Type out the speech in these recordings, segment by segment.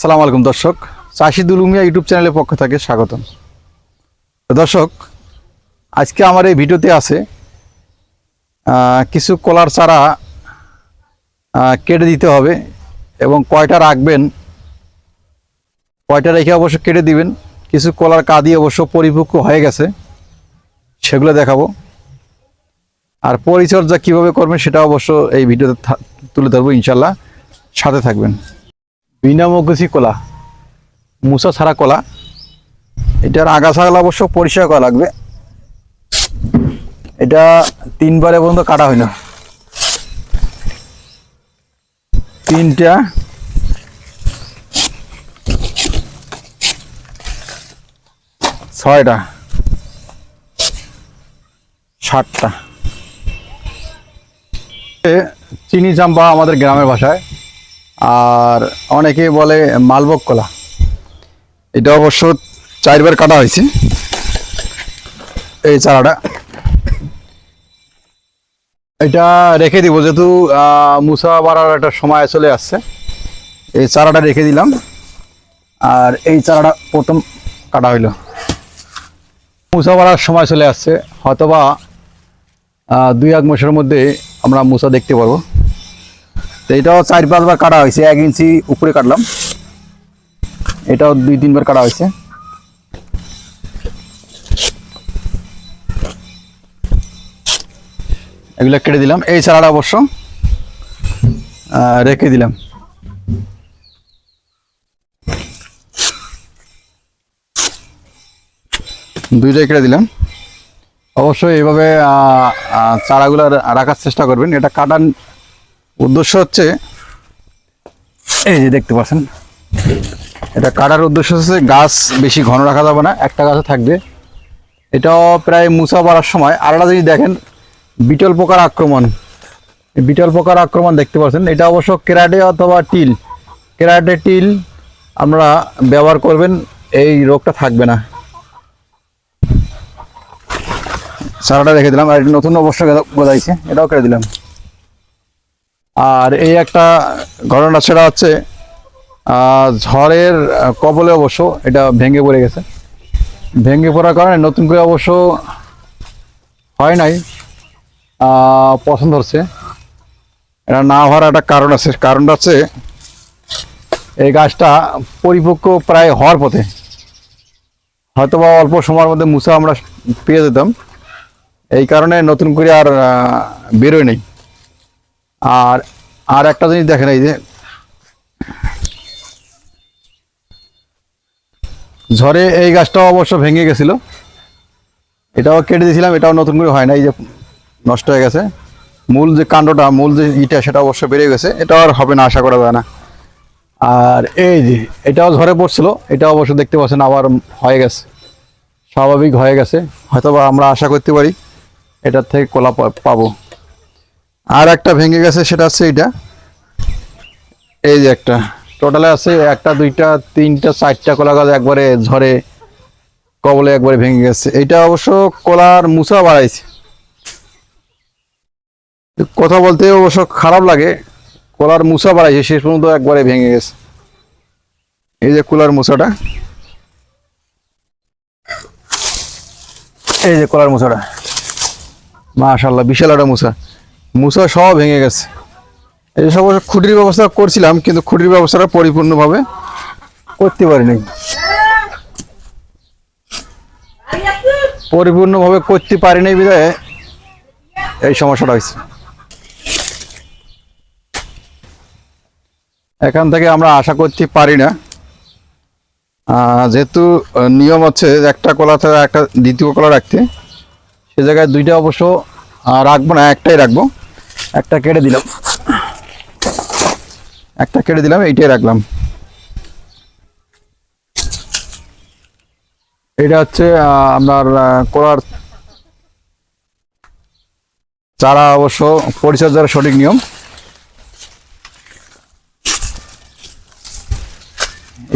সালাম আলাইকুম, দর্শক। চাষি দুলুমিয়া ইউটিউব চ্যানেলের পক্ষ থেকে স্বাগতম। দর্শক, আজকে আমার এই ভিডিওতে আছে কিছু কলার চারা কেটে দিতে হবে এবং কয়টা রাখবেন, কয়টা রেখে অবশ্য কেটে দিবেন, কিছু কলার কাদি অবশ্য পরিপক্ক হয়ে গেছে, সেগুলো দেখাবো। আর পরিচর্যা কীভাবে করবেন সেটা অবশ্য এই ভিডিওতে তুলে ধরবো ইনশাল্লাহ, সাথে থাকবেন। বিনামুখী কলা, মুসা ছাড়া কলা। এটার আগাছাগুলো অবশ্য পরিষ্কার করা লাগবে। এটা তিনবারে পর্যন্ত কাটা হয় না। তিনটা। ছয়টা। এ, চিনি চাম্পা আমাদের গ্রামের ভাষায়। আর অনেকে বলে মালভোগ কলা। এটা অবশ্য চারবার কাটা হয়েছে। এই চারাটা। এটা রেখে দিব, যেহেতু মুসা বাড়ার একটা সময় চলে আসছে। এই চারাটা রেখে দিলাম। আর এই চারাটা প্রথম কাটা হইল। মুসা বাড়ার সময় চলে আসছে। হয়তোবা দুই এক মাসের মধ্যে আমরা মুসা দেখতে পারব। তো এটাও চার পাঁচবার কাটা হয়েছে, এক ইঞ্চি উপরে কাটলাম। এটাও দুই তিনবার কাটা হয়েছে। এগুলো কেটে দিলাম। এই চারাটা অবশ্য রেখে দিলাম। দুইটাই কেটে দিলাম। অবশ্যই এইভাবে চারাগুলো রাখার চেষ্টা করবেন। এটা কাটার উদ্দেশ্য হচ্ছে, এই যে দেখতে পাচ্ছেন, এটা কাটার উদ্দেশ্য হচ্ছে গাছ বেশি ঘন রাখা যাবে না, একটা গাছে থাকবে। এটাও প্রায় মুসা বাড়ার সময়। আরেকটা যদি দেখেন, বিটল পোকার আক্রমণ। বিটল পোকার আক্রমণ দেখতে পাচ্ছেন। এটা অবশ্য কেরাটে অথবা টিল। কেরাটে টিল আমরা ব্যবহার করবেন, এই রোগটা থাকবে না। সারাটা রেখে দিলাম। আর নতুন অবশ্য গজাইছে এটাও কেটে দিলাম। আর এই একটা ঘটনা সেটা হচ্ছে ঝড়ের কবলে অবশ্য এটা ভেঙে পড়ে গেছে। ভেঙে পড়ার কারণে নতুন করে অবশ্য হয় নাই পছন্দ হচ্ছে। এটা না হওয়ার একটা কারণ আছে, কারণটা হচ্ছে এই গাছটা পরিপক্ক প্রায় হওয়ার পথে। হয়তো বা অল্প সময়ের মধ্যে মুসা আমরা পেয়ে যেতাম, এই কারণে নতুন করে আর বেরোয় নেই। আর আর একটা জিনিস দেখেন, এই যে ঝড়ে এই গাছটাও অবশ্য ভেঙে গেছিল। এটাও কেটে দিয়েছিলাম, এটাও নতুন করে হয় না এই যে নষ্ট হয়ে গেছে। মূল যে কাণ্ডটা, মূল যে ইটা, সেটা অবশ্য বেড়ে গেছে, এটা আর হবে না, আশা করা যায় না। আর এই যে, এটাও ঝরে পড়ছিল, এটা অবশ্য দেখতে পাচ্ছেন, আবার হয়ে গেছে, স্বাভাবিক হয়ে গেছে হয়তো আমরা আশা করতে পারি, এটার থেকে কলা পাবো। আর একটা ভেঙে গেছে, সেটা হচ্ছে এইটা। এই যে একটা। টোটালে আছে একটা, দুইটা, তিনটা, চারটা কলা গাছ একবারে ঝড়ে কবলে একবারে ভেঙে গেছে। এটা অবশ্য কলার মুসা বাড়াইছে। কথা বলতে অবশ্য খারাপ লাগে, কলার মুসা বাড়াইছে, শেষ পর্যন্ত একবারে ভেঙে গেছে। এই যে কলার মুসাটা। এই যে কলার মুসাটা। মাশাল্লাহ বিশাল একটা মুসা। মুসা সব ভেঙে গেছে। এই সব খুঁটির ব্যবস্থা করছিলাম, কিন্তু খুঁটির ব্যবস্থাটা পরিপূর্ণভাবে করতে পারিনি। পরিপূর্ণভাবে করতে পারিনি বিধায় এই সমস্যাটা হয়েছে। এখান থেকে আমরা আশা করতে পারি না। যেহেতু নিয়ম হচ্ছে একটা কলা থেকে একটা দ্বিতীয় কলা রাখতে, সে জায়গায় দুইটা অবশ্য রাখব না, একটাই রাখব। একটা কেটে দিলাম। একটা কেটে দিলাম, এইটাই রাখলাম। এটা হচ্ছে আপনার কলার চারা অবশ্য পরিচর্যার সঠিক নিয়ম।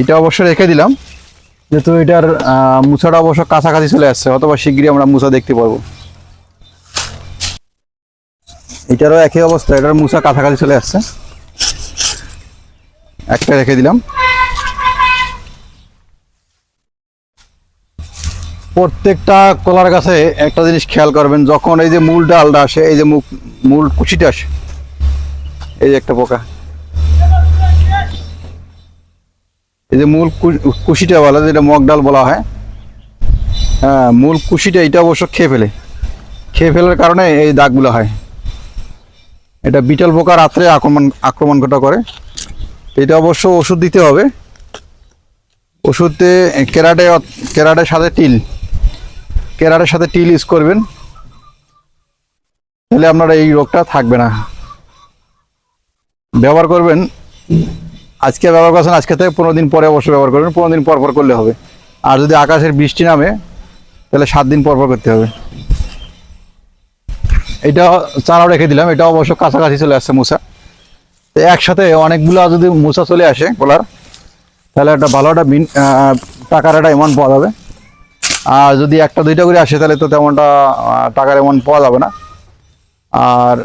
এটা অবশ্য রেখে দিলাম। যেহেতু এটার মুছাটা অবশ্য কাছাকাছি চলে আসছে, অথবা শিগগিরই আমরা মুছা দেখতে পারব। এটারও একই অবস্থা, এটার মুসা কাছাকাছি চলে আসছে। একটা রেখে দিলাম। প্রত্যেকটা কলার গাছে একটা জিনিস খেয়াল করবেন, যখন এই যে মূল ডালটা আসে, এই যে মুখ মূল কুচিটা আসে, এই যে একটা পোকা। এই যে মূল কুশিটা বলা, যেটা মগ ডাল বলা হয় হ্যাঁ মূল কুশিটা এটা অবশ্য খেয়ে ফেলে। খেয়ে ফেলার কারণে এই দাগগুলো হয়। এটা বিটল পোকা রাত্রে আক্রমণ আক্রমণ কটা করে। এটা অবশ্য ওষুধ দিতে হবে। ওষুধে কেরাটে কেরাটের সাথে টিল। কেরাটের সাথে টিল ইউজ করবেন। তাহলে আপনার এই রোগটা থাকবে না। ব্যবহার করবেন। আজকে ব্যবহার করছেন, আজকে থেকে পনেরো দিন পরে অবশ্যই ব্যবহার করবেন। পনেরো দিন পর পর করলে হবে। আর যদি আকাশের বৃষ্টি নামে, তাহলে সাত দিন পর পর করতে হবে। এটা চারাও রেখে দিলাম। এটা অবশ্য কাছাকাছি চলে আসছে মুসা তো একসাথে অনেকগুলো যদি মুসা চলে আসে বলার, তাহলে একটা ভালো একটা টাকার একটা এমন পাওয়া যাবে। আর যদি একটা, দুইটা করে আসে, তাহলে তো তেমনটা টাকার এমন পাওয়া যাবে না। আর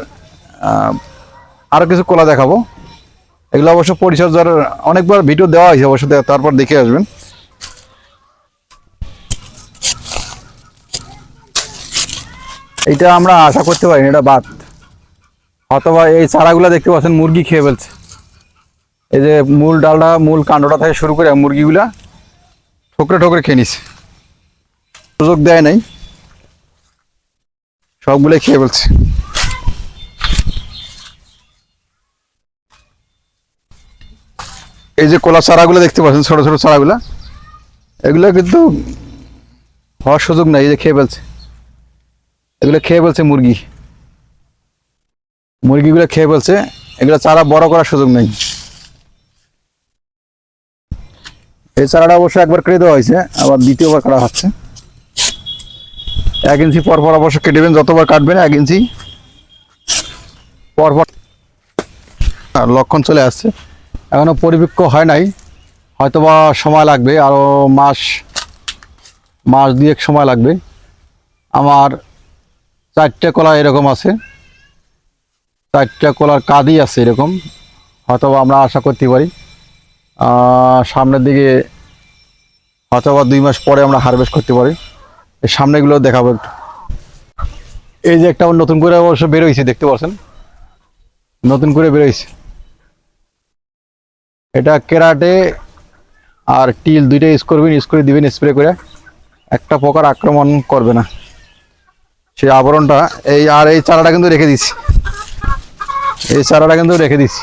আরও কিছু কলা দেখাবো। এগুলো অবশ্য পরিচর্যার, অনেকবার ভিডিও দেওয়া হয়েছে অবশ্য, তারপর দেখে আসবেন। এইটা আমরা আশা করতে পারিনি, এটা বাদ। অথবা এই চারাগুলো দেখতে পাচ্ছেন, মুরগি খেয়ে ফেলছে। এই যে মূল ডালটা, মূল কাণ্ডটা থেকে শুরু করে মুরগিগুলা ঠোকরে ঠোকরে খেয়ে নিছে। সুযোগ দেয় নাই। সবগুলোই খেয়ে ফেলছে। এই যে কলা চারাগুলো দেখতে পাচ্ছেন, ছোট ছোট চারাগুলা, এগুলো কিন্তু হওয়ার সুযোগ নাই, এই যে খেয়ে ফেলছে। এগুলো খেয়ে বলছে মুরগি। মুরগিগুলো খেয়ে বলছে, এগুলো চারা বড় করার সুযোগ নেই। এই চারাটা অবশ্য একবার কেটে দেওয়া হয়েছে, আবার দ্বিতীয়বার কাটা হচ্ছে। এক ইঞ্চি পর পর অবশ্য কেটে দেবেন, যতবার কাটবেন এক ইঞ্চি পর পর আর লক্ষণ চলে আসছে। এখনও পরিপক্ক হয় নাই, হয়তোবা সময় লাগবে আরও মাস মাস দুয়েক সময় লাগবে। আমার চারটে কলা এরকম আছে। চারটে কলার কাঁদি আছে এরকম। হয়তোবা আমরা আশা করতে পারি। সামনের দিকে হয়তোবা দুই মাস পরে আমরা হারভেস্ট করতে পারি। সামনেগুলো দেখাবো একটু। এই যে একটা নতুন করে অবশ্য বেরোইছে দেখতে পাচ্ছেন নতুন করে বেরোইছে এটা কেরাটে আর টিল, দুইটা ইউজ করবেন ইউজ করে দিবেন স্প্রে করে। একটা পোকার আক্রমণ করবে না। সেই আবরণটা, এই আর এই চারাটা কিন্তু রেখে দিছি এই চারাটা কিন্তু রেখে দিছি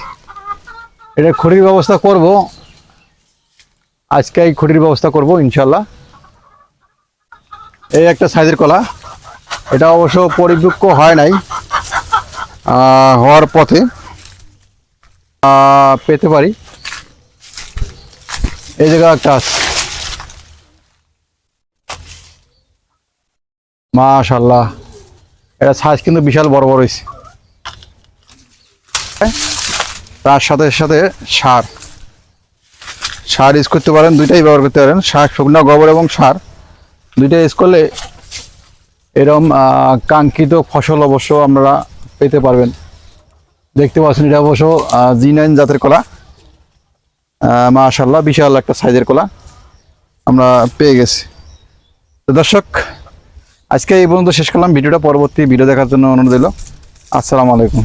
এটা খড়ির ব্যবস্থা করব। আজকে এই খড়ির ব্যবস্থা করব ইনশাল্লাহ এই একটা সাইজের কলা। এটা অবশ্য পরিপক্ক হয় নাই হওয়ার পথে পেতে পারি। এই জায়গা একটা আছে। মাশাল্লাহ এটা সাইজ কিন্তু বিশাল বড় বড় হয়েছে তার সাথে সাথে সার। সার ইউজ করতে পারেন, দুইটাই ব্যবহার করতে পারেন। সার, শুকনো গোবর এবং সার। দুইটা ইউজ করলে এরম কাঙ্ক্ষিত ফসল অবশ্য আপনারা পেতে পারবেন। দেখতে পাচ্ছেন এটা অবশ্য জি নাইন জাতের কলা। মাশাল্লাহ বিশাল একটা সাইজের কলা আমরা পেয়ে গেছি। দর্শক আজকে এই পর্যন্ত শেষ করলাম। ভিডিওটা পরবর্তী ভিডিও দেখার জন্য অনুরোধ দিল আসসালামু আলাইকুম।